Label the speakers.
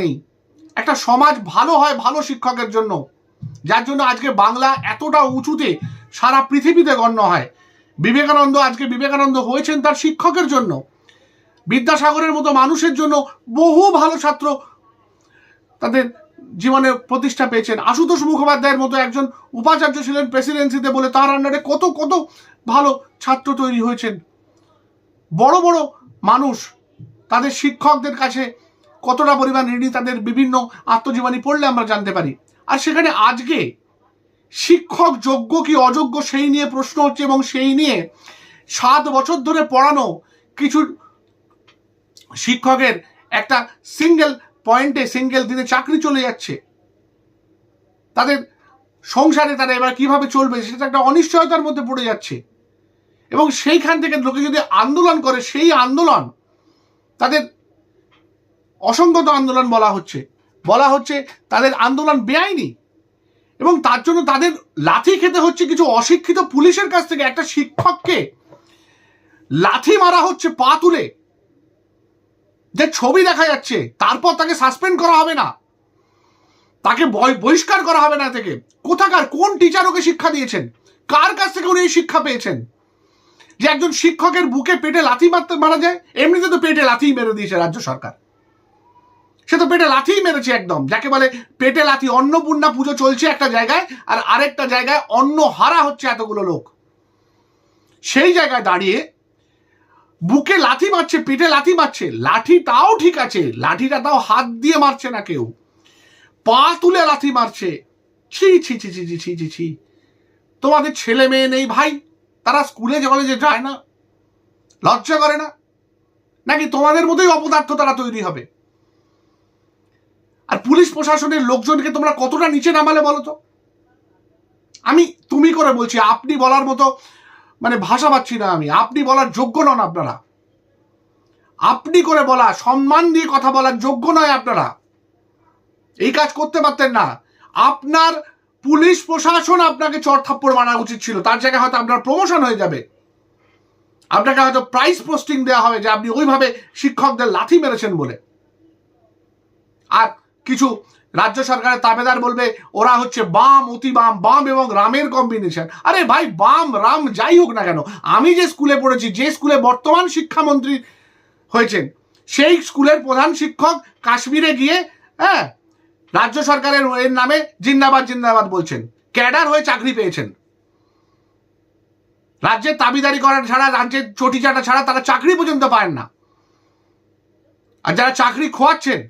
Speaker 1: নেই। একটা সমাজ ভালো হয় ভালো শিক্ষকের জন্য, যার জন্য আজকে বাংলা এতটা উঁচুতে সারা পৃথিবীতে গণ্য হয়। বিবেকানন্দ আজকে বিবেকানন্দ হয়েছেন তার শিক্ষকের জন্য। বিদ্যাসাগরের মতো মানুষের জন্য বহু ভালো ছাত্র তাদের জীবনে প্রতিষ্ঠা পেয়েছেন। আশুতোষ মুখোপাধ্যায়ের মতো একজন উপাচার্য ছিলেন প্রেসিডেন্সিতে বলে তার আন্ডারে কত কত ভালো ছাত্র তৈরি হয়েছেন। বড় বড় মানুষ তাদের শিক্ষকদের কাছে কতটা পরিমাণ ঋণী তাদের বিভিন্ন আত্মজীবনী পড়লে আমরা জানতে পারি। আর সেখানে আজকে শিক্ষক যোগ্য কি অযোগ্য সেই নিয়ে প্রশ্ন হচ্ছে এবং সেই নিয়ে সাত বছর ধরে পড়ানো কিছু শিক্ষকের একটা সিঙ্গেল পয়েন্টে সিঙ্গেল দিনে চাকরি চলে যাচ্ছে। তাদের সংসারে তারা এবার কীভাবে চলবে সেটা একটা অনিশ্চয়তার মধ্যে পড়ে যাচ্ছে। এবং সেইখান থেকে লোকে যদি আন্দোলন করে, সেই আন্দোলন তাদের অসংগত আন্দোলন বলা হচ্ছে। বলা হচ্ছে তাদের আন্দোলন বেআইনি এবং তার জন্য তাদের লাথি খেতে হচ্ছে কিছু অশিক্ষিত পুলিশের কাছ থেকে। একটা শিক্ষককে লাথি মারা হচ্ছে পা তুলে। যে ছবি দেখা যাচ্ছে, তারপর তাকে সাসপেন্ড করা হবে না। তাকে বহিষ্কার করা হবে না থেকে কোথাকার, কোন টিচার ওকে শিক্ষা দিয়েছেন? কার কাছ থেকে উনি এই শিক্ষা পেয়েছেন? যে একজন শিক্ষকের বুকে পেটে লাথি মারতে মারা যায়, এমনিতে তো পেটে লাথি মেরে দিয়েছে রাজ্য সরকার। সে তো পেটে লাথিই মেরেছে একদম। যাকে বলে পেটে লাথি, অন্নপূর্ণা পুজো চলছে একটা জায়গায় আর আরেকটা জায়গায় অন্ন হারা হচ্ছে এতগুলো লোক। সেই জায়গায় দাঁড়িয়ে বুকে লাথি মারছে, পেটে লাথি মারছে। লাঠি তাও ঠিক আছে, লাঠিটা তাও হাত দিয়ে মারছে না কেউ। পা তুলে লাথি মারছে। ছি ছি ছি ছি ছি ছি ছি। তোমাদের ছেলে মেয়ে নেই ভাই, তারা স্কুলে কলেজে যায় না। লজ্জা করে না। নাকি তোমাদের মতোই অপদার্থ তারা তৈরি হবে? আর পুলিশ প্রশাসনের লোকজনকে তোমরা কতটা নিচে নামালে বলো তো? আমি তুমি করে বলছি, আপনি বলার মতো মানে ভাষা পাচ্ছি না আমি। আপনি বলার যোগ্য নন আপনারা। আপনি করে বলা, সম্মান দিয়ে কথা বলার যোগ্য নয় আপনারা। এই কাজ করতে পারতেন না। আপনার পুলিশ প্রশাসন আপনাকে চর মারা উচিত ছিল। তার জায়গায় হয়তো আপনার প্রমোশন হয়ে যাবে। আপনাকে হয়তো প্রাইস পোস্টিং দেওয়া হবে যে আপনি ওইভাবে শিক্ষকদের লাথি মেরেছেন বলে। আর কিছু রাজ্য সরকারের তাবেদার বলবে, ওরা হচ্ছে বাম, অতি বাম বাম এবং রামের কম্বিনেশন আরে ভাই, বাম, রাম যাই হোক না কেন, আমি যে স্কুলে পড়েছি, যে স্কুলে বর্তমান শিক্ষামন্ত্রী হয়েছেন, সেই স্কুলের প্রধান শিক্ষক কাশ্মীরে গিয়ে হ্যাঁ রাজ্য সরকারের এর নামে জিন্দাবাদ জিন্দাবাদ বলছেন। ক্যাডার হয়ে চাকরি পেয়েছেন। রাজ্যের দাবিদারি করা ছাড়া, রাজ্যের চটি চাটা ছাড়া তারা চাকরি পর্যন্ত পায় না। আর যারা চাকরি খোয়াচ্ছেন